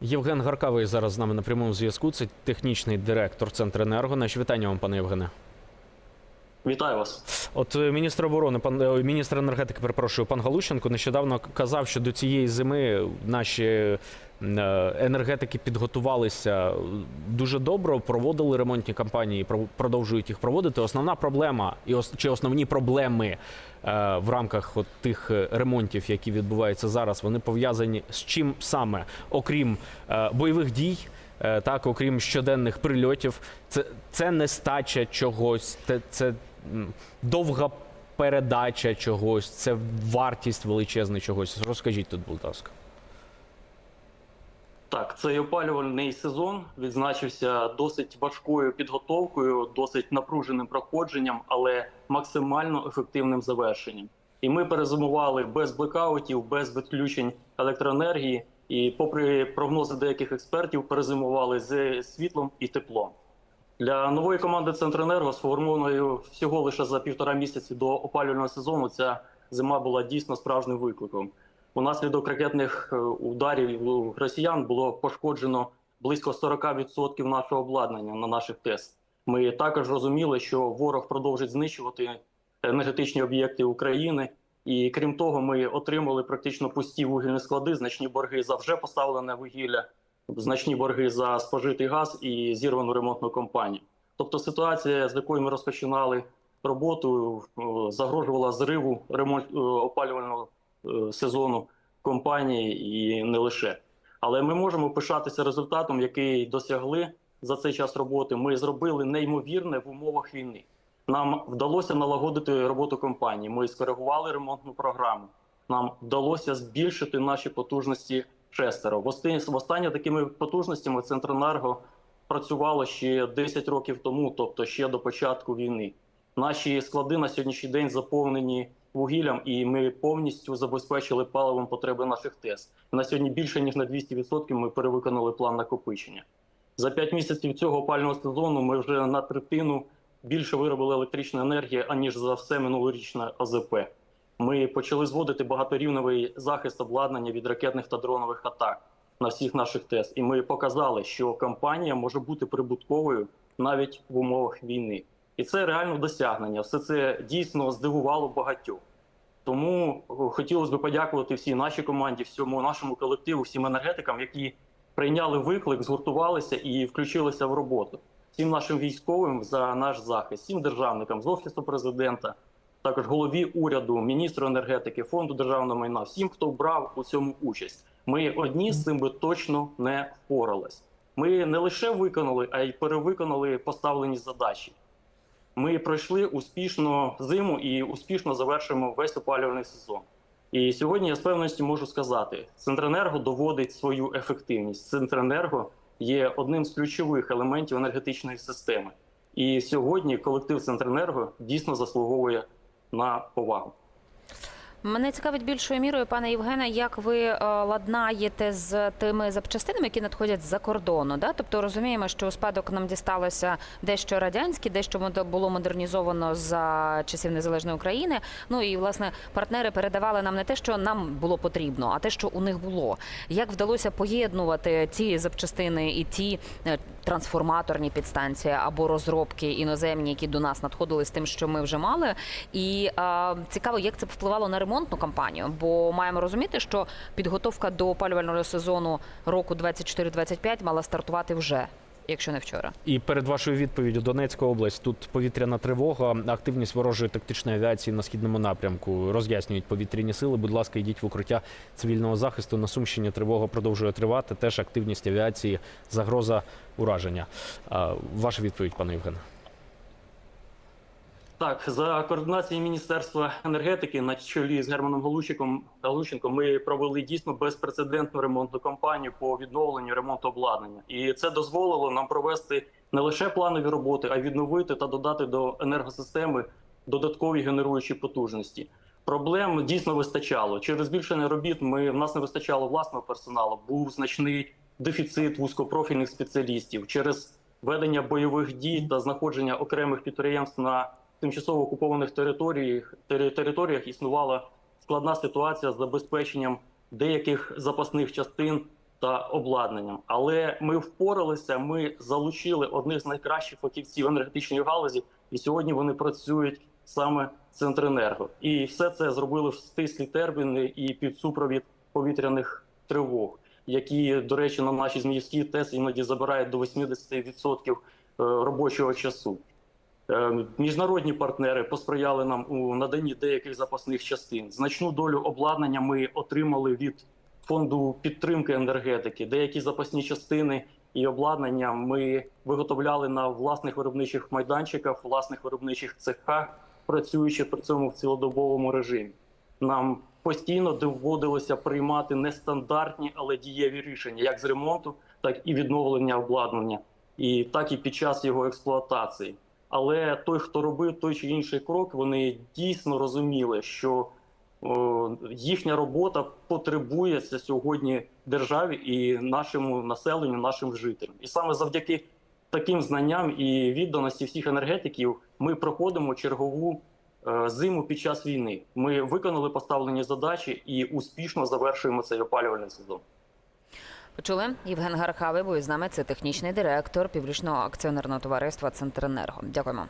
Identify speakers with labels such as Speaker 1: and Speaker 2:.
Speaker 1: Євген Гаркавий зараз з нами на прямому зв'язку. Це технічний директор Центренерго. Наші вітання вам, пане Євгене.
Speaker 2: Вітаю вас.
Speaker 1: От е, міністр оборони, пан е, міністр енергетики, перепрошую, пан Галущенко нещодавно казав, що до цієї зими наші е, енергетики підготувалися дуже добре, проводили ремонтні кампанії, про- продовжують їх проводити. Основна проблема і чи основні проблеми в рамках от тих е, ремонтів, які відбуваються зараз, вони пов'язані з чим саме, окрім е, бойових дій. Е, Так, окрім щоденних прильотів, це, це нестача чогось, це, це довга передача чогось, це вартість величезна чогось. Розкажіть тут, будь ласка.
Speaker 2: Так, цей опалювальний сезон відзначився досить важкою підготовкою, досить напруженим проходженням, але максимально ефективним завершенням. І ми перезимували без блекаутів, без відключень електроенергії. І, попри прогнози деяких експертів, перезимували з світлом і теплом. Для нової команди Центренерго, сформованою всього лише за півтора місяці до опалювального сезону, ця зима була дійсно справжнім викликом. Унаслідок ракетних е, ударів росіян було пошкоджено близько 40% нашого обладнання на наших ТЕС. Ми також розуміли, що ворог продовжить знищувати енергетичні об'єкти України. І крім того, ми отримали практично пусті вугільні склади, значні борги за вже поставлене вугілля, значні борги за спожитий газ і зірвану ремонтну компанію. Тобто ситуація, з якою ми розпочинали роботу, е, загрожувала зриву ремонт е, опалювального сезону компанії і не лише. Але ми можемо пишатися результатом, який досягли за цей час роботи. Ми зробили неймовірне в умовах війни. Нам вдалося налагодити роботу компанії. Ми скоригували ремонтну програму. Нам вдалося збільшити наші потужності шестеро. Востаннє востаннє такими потужностями Центренерго працювало ще 10 років тому, тобто ще до початку війни. Наші склади на сьогоднішній день заповнені вугіллям, і ми повністю забезпечили паливом потреби наших ТЕС. На сьогодні більше ніж на 200% ми перевиконали план накопичення. За 5 місяців цього опального сезону ми вже на третину більше виробили електричної енергії, аніж за все минулорічне АЗП. Ми почали зводити багаторівневий захист обладнання від ракетних та дронових атак на всіх наших ТЕС. І ми показали, що компанія може бути прибутковою навіть в умовах війни. І це реально досягнення. Все це дійсно здивувало багатьох. Тому о, хотілося б подякувати всій нашій команді, всьому нашому колективу, всім енергетикам, які прийняли виклик, згуртувалися і включилися в роботу. Всім нашим військовим за наш захист, всім державникам з офісу президента, також голові уряду, міністру енергетики, фонду державного майна, всім, хто брав у цьому участь. Ми одні з цим би точно не впорались. Ми не лише виконали, а й перевиконали поставлені задачі. Ми пройшли успішно зиму і успішно завершимо весь опалювальний сезон. І сьогодні я з певністю можу сказати: Центренерго доводить свою ефективність. Центренерго є одним з ключових елементів енергетичної системи. І сьогодні колектив Центренерго дійсно заслуговує на повагу.
Speaker 3: Мене цікавить більшою мірою, пане Євгене, як ви е, ладнаєте з тими запчастинами, які надходять з-за кордону. Да? Тобто розуміємо, що у спадок нам дісталося дещо радянське, дещо було модернізовано за часів незалежної України. Ну і власне партнери передавали нам не те, що нам було потрібно, а те, що у них було. Як вдалося поєднувати ці запчастини і ті е, трансформаторні підстанції або розробки іноземні, які до нас надходили з тим, що ми вже мали. І е, цікаво, як це впливало на ремонтну кампанію, бо маємо розуміти, що підготовка до опалювального сезону року 24-25 мала стартувати вже, якщо не вчора.
Speaker 1: І перед вашою відповіддю Донецька область. Тут повітряна тривога, активність ворожої тактичної авіації на східному напрямку. Роз'яснюють повітряні сили. Будь ласка, йдіть в укриття цивільного захисту. На Сумщині тривога продовжує тривати. Теж активність авіації, загроза ураження. Ваша відповідь, пане Євгене.
Speaker 2: Так, за координацією Міністерства енергетики на чолі з Германом Галущиком Галущенком ми провели дійсно безпрецедентну ремонтну кампанію по відновленню ремонту обладнання, і це дозволило нам провести не лише планові роботи, а й відновити та додати до енергосистеми додаткові генеруючі потужності. Проблем дійсно вистачало. Через збільшення робіт ми в нас не вистачало власного персоналу. Був значний дефіцит вузькопрофільних спеціалістів через ведення бойових дій та знаходження окремих підприємств на тимчасово окупованих територіях тери- територіях існувала складна ситуація з забезпеченням деяких запасних частин та обладнанням. Але ми впоралися. Ми залучили одних з найкращих фахівців енергетичної галузі, і сьогодні вони працюють саме в Центренерго. І все це зробили в стислі терміни і під супровід повітряних тривог, які, до речі, на нашій зміївській ТЕС іноді забирають до 80% робочого часу. Е, Міжнародні партнери посприяли нам у наданні деяких запасних частин. Значну долю обладнання ми отримали від фонду підтримки енергетики. Деякі запасні частини і обладнання ми виготовляли на власних виробничих майданчиках, власних виробничих цехах, працюючи при цьому в цілодобовому режимі. Нам постійно доводилося приймати нестандартні, але дієві рішення, як з ремонту, так і відновлення обладнання, і так і під час його експлуатації. Але той, хто робив той чи інший крок, вони дійсно розуміли, що о, їхня робота потребується сьогодні державі і нашому населенню, нашим жителям. І саме завдяки таким знанням і відданості всіх енергетиків ми проходимо чергову е, зиму під час війни. Ми виконали поставлені задачі і успішно завершуємо цей опалювальний сезон.
Speaker 3: Почули Євген Гархавий, бо із нами це технічний директор північного акціонерного товариства Центренерго. Дякуємо.